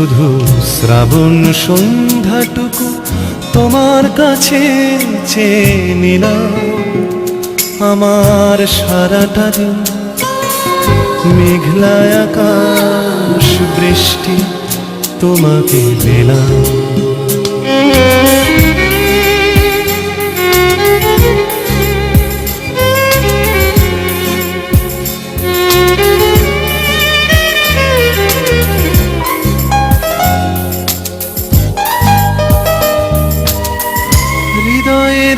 শুধু শ্রাবণ সন্ধ্যাটুকু তোমার কাছে চেয়ে নিলাম। আমার সারাটা দিন মেঘলায় আকাশ বৃষ্টি তোমাকে দিলাম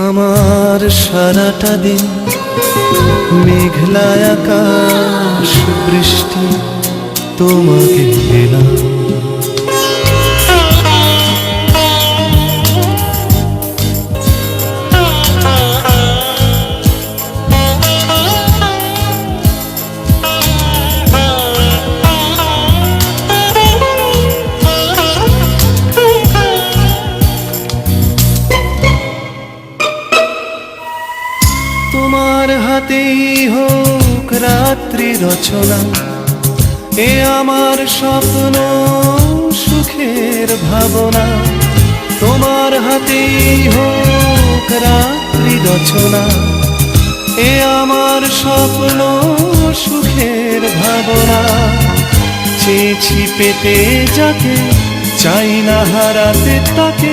আমার সারাটা দিন মেঘলায় আকাশ বৃষ্টি তোমাকে দিলাম তোমার হাতেই হোক রাত্রি রচনা, এ আমার স্বপ্ন সুখের ভাবনা। তোমার হাতেই হোক রাত্রি রচনা, এ আমার স্বপ্ন সুখের ভাবনা। চেয়েছি পেতে যাকে চাই না হারাতে তাকে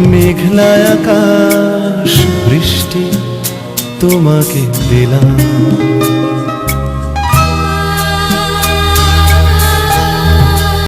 মেঘলায় আকাশ বৃষ্টি তোমাকে দিলাম।